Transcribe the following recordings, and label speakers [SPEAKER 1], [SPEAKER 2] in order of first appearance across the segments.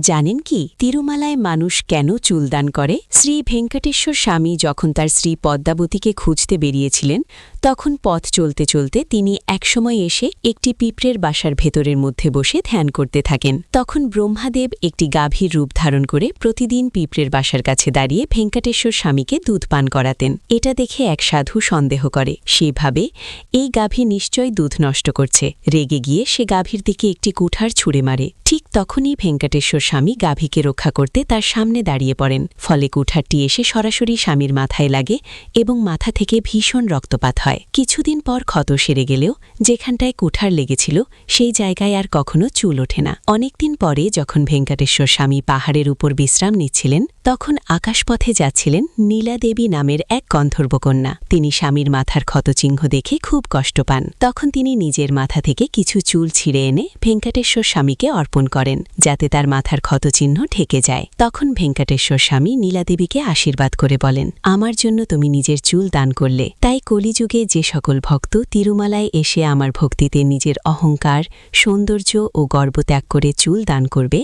[SPEAKER 1] জানেন কি, তিরুমালায় মানুষ কেন চুলদান করে? শ্রী ভেঙ্কটেশ্বর স্বামী যখন তার শ্রী পদ্মাবতীকে খুঁজতে বেরিয়েছিলেন তখন পথ চলতে চলতে তিনি একসময় এসে একটি পিঁপড়ের বাসার ভেতরের মধ্যে বসে ধ্যান করতে থাকেন। তখন ব্রহ্মাদেব একটি গাভীর রূপ ধারণ করে প্রতিদিন পিঁপড়ের বাসার কাছে দাঁড়িয়ে ভেঙ্কটেশ্বর স্বামীকে দুধ পান করাতেন। এটা দেখে এক সাধু সন্দেহ করে, সেভাবে এই গাভী নিশ্চয় দুধ নষ্ট করছে। রেগে গিয়ে সে গাভীর দিকে একটি কুঠার ছুঁড়ে মারে। ঠিক তখনই ভেঙ্কটেশ্বর স্বামী গাভীকে রক্ষা করতে তার সামনে দাঁড়িয়ে পড়েন। ফলে কুঠারটি এসে সরাসরি স্বামীর মাথায় লাগে এবং মাথা থেকে ভীষণ রক্তপাত হয়। কিছুদিন পর ক্ষত সেরে গেলেও যেখানটায় কুঠার লেগেছিল সেই জায়গায় আর কখনো চুল ওঠে না। অনেকদিন পরে যখন ভেঙ্কটেশ্বর স্বামী পাহাড়ের উপর বিশ্রাম নিচ্ছিলেন, তখন আকাশপথে যাচ্ছিলেন নীলাদেবী নামের এক গন্ধর্বকন্যা। তিনি স্বামীর মাথার ক্ষতচিহ্ন দেখে খুব কষ্ট পান। তখন তিনি নিজের মাথা থেকে কিছু চুল ছিঁড়ে এনে ভেঙ্কটেশ্বর স্বামীকে অর্পণ করেন, যাতে তার মাথার ক্ষতচিহ্ন ঠেকে যায়। তখন ভেঙ্কটেশ্বর স্বামী নীলাদেবীকে আশীর্বাদ করে বলেন, আমার জন্য তুমি নিজের চুল দান করলে। তাই কলিযুগে যে সকল ভক্ত তিরুমালায় এসে আমার ভক্তিতে নিজের অহংকার, সৌন্দর্য ও গর্ব ত্যাগ করে চুল দান করবে,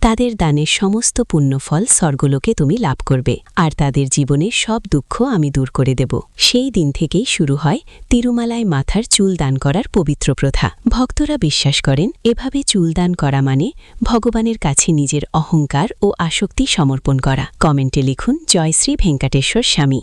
[SPEAKER 1] তাদের দানের সমস্ত পুণ্যফল স্বর্গলোকে তুমি লাভ করবে, আর তাদের জীবনের সব দুঃখ আমি দূর করে দেব। সেই দিন থেকেই শুরু হয় তিরুমালায় মাথার চুল দান করার পবিত্র প্রথা। ভক্তরা বিশ্বাস করেন, এভাবে চুল দান করা মানে ভগবানের কাছে নিজের অহংকার ও আসক্তি সমর্পণ করা। কমেন্টে লিখুন জয়শ্রী ভেঙ্কটেশ্বর স্বামী।